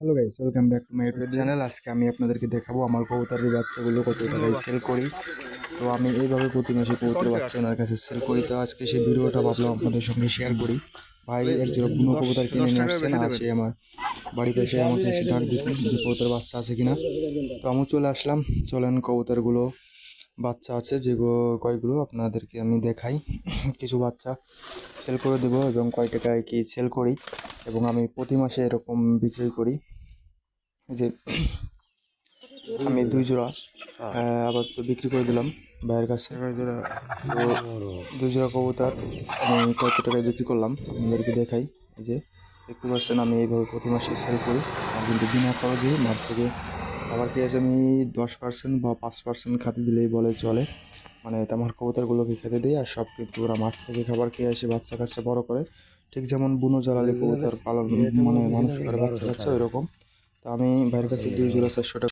Hello guys welcome back to my YouTube channel আজকে আমি আপনাদেরকে দেখাবো আমার কবুতরের বাচ্চাগুলো কত টাকায় সেল করি। তো আমি এইভাবে প্রতি মাসে কবুতরের বাচ্চা ওনার কাছে সেল করি। তো আজকে সেই ভিডিওটা ভাবলাম আপনাদের সঙ্গে শেয়ার করি। ভাই এক জোড়া কোনো কবুতর কিনে নিয়ে আসছেন আর সে আমার বাড়িতে এসে আমাকে এসে ডাক দিয়েছেন যে কবুতর বাচ্চা আছে কিনা। তো আমি চলে আসলাম। চলেন কবুতরগুলো বাচ্চা আছে যেগুলো কয়গুলো আপনাদেরকে আমি দেখাই। কিছু বাচ্চা সেল করে দেবো এবং কয় টাকায় কি সেল করি। এবং আমি প্রতি মাসে এরকম বিক্রি করি। যে আমি দুই জোড়া আবার তো বিক্রি করে দিলাম ভাইয়ের কাছে। তো দুই জোড়া কবুতর আমি কত টাকায় বিক্রি করলাম আপনাদেরকে দেখাই। যে দেখতে পাচ্ছেন আমি এইভাবে প্রতি মাসে সেল করি। কিন্তু বিনা খরচে মাঠ থেকে খাবার খেয়ে আমি দশ পার্সেন্ট বা পাঁচ পার্সেন্ট খাতে দিলেই বলে চলে। মানে আমার কবুতরগুলোকে খেতে দিই আর সব কিন্তু ওরা মাঠ থেকে খাবার খেয়ে আসে বাচ্চা কাচ্চা বড় করে। ঠিক যেমন বুনো জ্বালালে কবুতর পালন মানে মানুষ করে বাচ্চা কাচ্চা ওই রকম তো আমি বাইরের কাছে দুই জোড়া চারশো টাকা